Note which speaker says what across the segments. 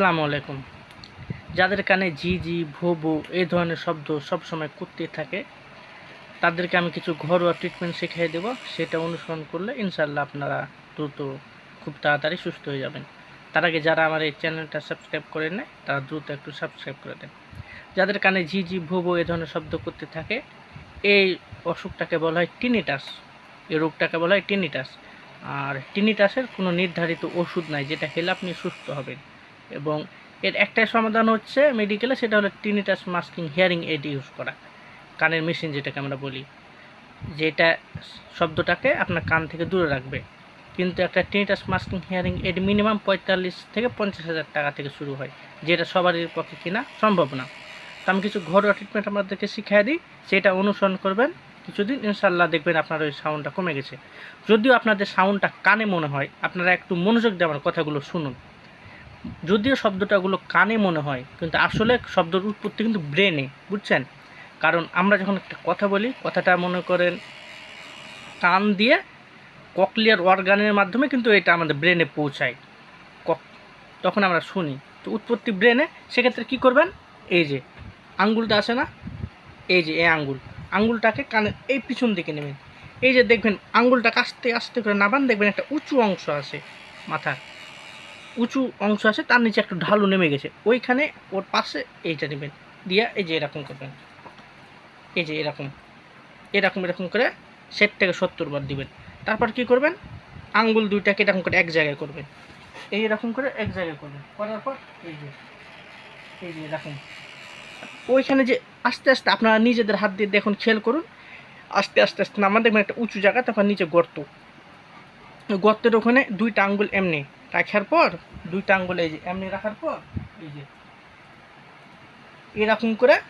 Speaker 1: আসসালামু আলাইকুম। যাদের কানে জি জি ভো ভো এই ধরনের শব্দ সবসময় করতে থাকে, তাদেরকে আমি কিছু ঘরোয়া ট্রিটমেন্ট শিখিয়ে দেব। সেটা অনুসরণ করলে ইনশাল্লাহ আপনারা দ্রুত খুব তাড়াতাড়ি সুস্থ হয়ে যাবেন। তার আগে যারা আমার এই চ্যানেলটা সাবস্ক্রাইব করে নেয় তারা দ্রুত একটু সাবস্ক্রাইব করে দেন। যাদের কানে জি জি ভো ভো এই ধরনের শব্দ করতে থাকে, এই অসুখটাকে বলা হয় টিনিটাস এই রোগটাকে বলা হয় টিনিটাস আর টিনিটাসের কোনো নির্ধারিত ওষুধ নাই, যেটা খেলে আপনি সুস্থ হবেন। এবং এর একটাই সমাধান হচ্ছে মেডিকেলে সেটা হলো tinnitus masking hearing aid use করা, কানের মেশিন যেটাকে আমরা বলি, যেটা শব্দটাকে আপনার কান থেকে দূরে রাখবে। কিন্তু একটা tinnitus masking hearing aid minimum পঁয়তাল্লিশ থেকে পঞ্চাশ হাজার টাকা থেকে শুরু হয়, যেটা সবারই পক্ষে কিনা সম্ভব না। তো আমি কিছু ঘরোয়া ট্রিটমেন্ট আপনাদেরকে শিখিয়ে দিই, সেটা অনুসরণ করবেন, কিছুদিন ইনশাল্লাহ দেখবেন আপনার ওই সাউন্ডটা কমে গেছে। যদিও আপনাদের সাউন্ডটা কানে মনে হয়, আপনারা একটু মনোযোগ আমার কথাগুলো শুনুন। যদিও শব্দটাগুলো কানে মনে হয়, কিন্তু আসলে শব্দের উৎপত্তি কিন্তু ব্রেনে, বুঝছেন? কারণ আমরা যখন একটা কথা বলি, কথাটা মনে করেন কান দিয়ে ককলিয়ার অর্গানের মাধ্যমে কিন্তু এটা আমাদের ব্রেনে পৌঁছায়, কক, তখন আমরা শুনি। তো উৎপত্তি ব্রেনে, সেক্ষেত্রে কী করবেন? এই যে, আঙ্গুলটা আছে না? এই যে, এই আঙ্গুল। আঙ্গুলটাকে কানে এই পিছন দিকে নেবেন। এই যে দেখবেন আঙ্গুলটাকে আস্তে আস্তে করে নাবান, দেখবেন একটা উঁচু অংশ আছে মাথার। উঁচু অংশ আছে, তার নিচে একটু ঢালু নেমে গেছে। ওইখানে ওর পাশে এইটা নেবেন। দিয়া এই যে এরকম করবেন। এই যে এরকম। এরকম এরকম করে ষাট থেকে সত্তর বার দিবেন। তারপর কি করবেন? আঙ্গুল দুইটাকে এরকম করে এক জায়গায় করবেন। এই এরকম করে এক জায়গায় করবেন। করার পর এই যে এই যে এরকম। ওইখানে যে আস্তে আস্তে আপনারা নিজেদের হাত দিয়ে দেখুন, খেয়াল করুন। আস্তে আস্তে আস্তে নামান দেখবেন একটা উঁচু জায়গা, তারপর নিচে গর্ত। গর্তের ওখানে দুইটা আঙ্গুল এমনি। রাখার পর দুইটা আঙ্গুল, এই যে, এমনি রাখার পর, এই যে, এরকম করে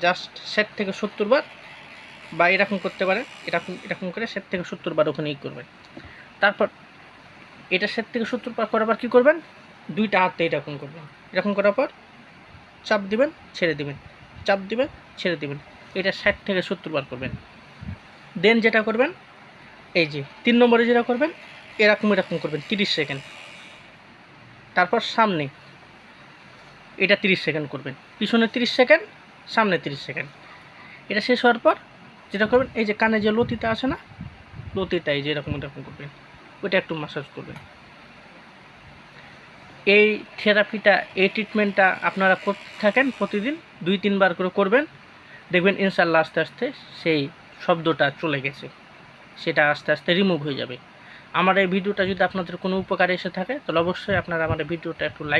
Speaker 1: জাস্ট ষাট থেকে সত্তর বার বা এরকম করতে পারেন, এরকম এরকম করে ষাট থেকে সত্তর বার ওখানে ই করবেন। তারপর এটা ষাট থেকে সত্তর বার করার পর কী করবেন? দুইটা হাতে এরকম করবেন। এরকম করার পর চাপ দিবেন, ছেড়ে দিবেন। চাপ দিবেন, ছেড়ে দিবেন। এটা ষাট থেকে সত্তর বার করবেন। দেন যেটা করবেন, এই যে, তিন নম্বরে যেটা করবেন এরকম এরকম করবেন, তিরিশ সেকেন্ড। তারপর সামনে, এটা তিরিশ সেকেন্ড করবেন। পিছনে তিরিশ সেকেন্ড, সামনে তিরিশ সেকেন্ড। এটা শেষ হওয়ার পর যেটা করবেন, এই যে কানে যে লতিটা আছে না, লতিটা এই যে এরকম এরকম করবেন। ওইটা একটু মাসাজ করবেন। এই থেরাপিটা এই ট্রিটমেন্টটা আপনারা করতে থাকেন প্রতিদিন, দুই, তিনবার করে করবেন। দেখবেন ইনশাল্লাহ আস্তে আস্তে সেই শব্দটা চলে গেছে। সেটা আস্তে আস্তে রিমুভ হয়ে যাবে। আমার এই ভিডিওটা যদি আপনাদের কোনো উপকারে এসে থাকে, তাহলে অবশ্যই আপনারা আমার ভিডিওটা একটু লাইক